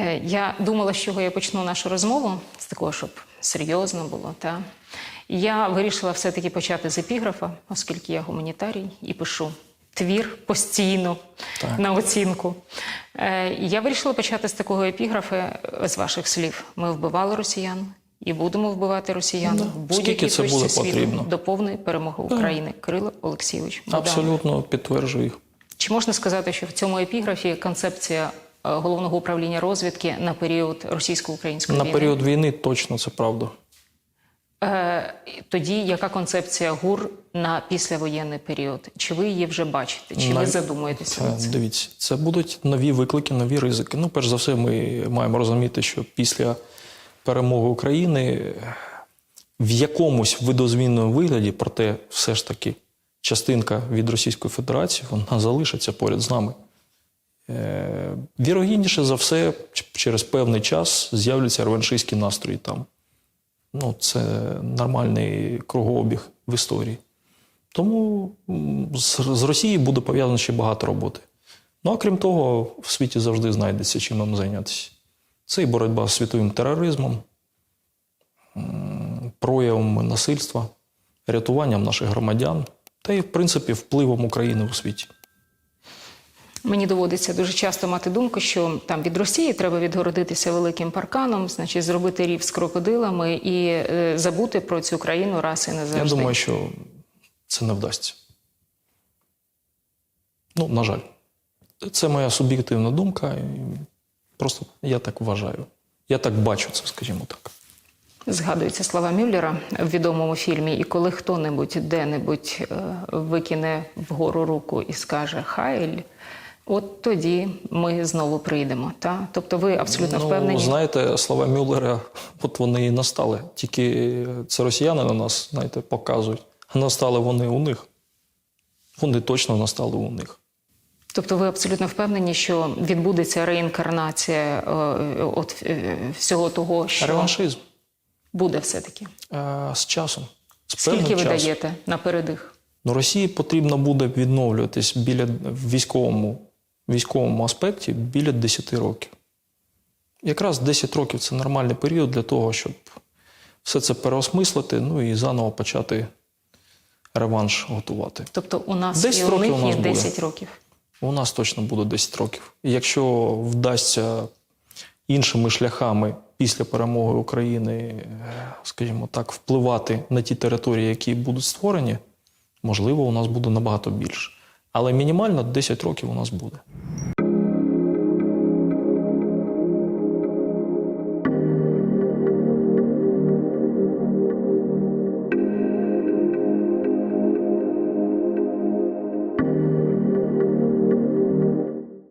Е, Я думала, з чого я почну нашу розмову, з такого, щоб серйозно було. Та? Я вирішила все-таки почати з епіграфа, оскільки я гуманітарій і пишу твір постійно Так. на оцінку. Е, Я вирішила почати з такого епіграфа е, з ваших слів. Ми вбивали росіян і будемо вбивати росіян Да. в будь-якій точці буде світу потрібно? до повної перемоги України. Кирило Олексійович. Буданов. Абсолютно підтверджую. Чи можна сказати, що в цьому епіграфі концепція головного управління розвідки на період російсько-української На період війни точно це правда. Е, тоді яка концепція ГУР на післявоєнний період? Чи ви її вже бачите? Чи ви Навіть- задумуєтеся Це, цим? дивіться, це будуть нові виклики, нові ризики. Ну, перш за все, ми маємо розуміти, що після перемоги України в якомусь видозвінному вигляді, проте все ж таки частинка від Російської Федерації вона залишиться поряд з нами. Е, Вірогідніше за все, через певний час з'являться реваншистські настрої там. Ну, це нормальний кругообіг в історії. Тому з, Росії буде пов'язано ще багато роботи. Ну а крім того, в світі завжди знайдеться чим нам зайнятися. Це і боротьба з світовим тероризмом, проявом насильства, рятуванням наших громадян та і, в принципі, впливом України у світі. Мені доводиться дуже часто мати думку, що там від Росії треба відгородитися великим парканом, значить, зробити рів з крокодилами і е, забути про цю країну раз і назавжди. Я думаю, що це не вдасться. Ну, на жаль, це моя суб'єктивна думка. І просто я так вважаю. Я так бачу це, скажімо так. Згадуються слова Мюллера в відомому фільмі, і коли хто-небудь де-небудь е, викине вгору руку і скаже Хайль, от тоді ми знову прийдемо. Та? Тобто ви абсолютно ну, впевнені. знаєте, слова Мюллера, от вони і настали. Тільки це росіяни на нас, знаєте, показують. Настали вони у них. Вони точно настали у них. Тобто ви абсолютно впевнені, що відбудеться реінкарнація е, от е, всього того, що Реваншизм буде все-таки. е, з часом. З Скільки ви часом. даєте на передих? Ну, Росії потрібно буде відновлюватись біля в військовому, військовому аспекті біля 10 років. Якраз 10 років це нормальний період для того, щоб все це переосмислити, ну і заново почати реванш готувати. Тобто у нас 10 і у них у нас є буде. 10 років. У нас точно буде 10 років. І якщо вдасться іншими шляхами після перемоги України, е, скажімо так, впливати на ті території, які будуть створені, можливо, у нас буде набагато більше. Але мінімально 10 років у нас буде.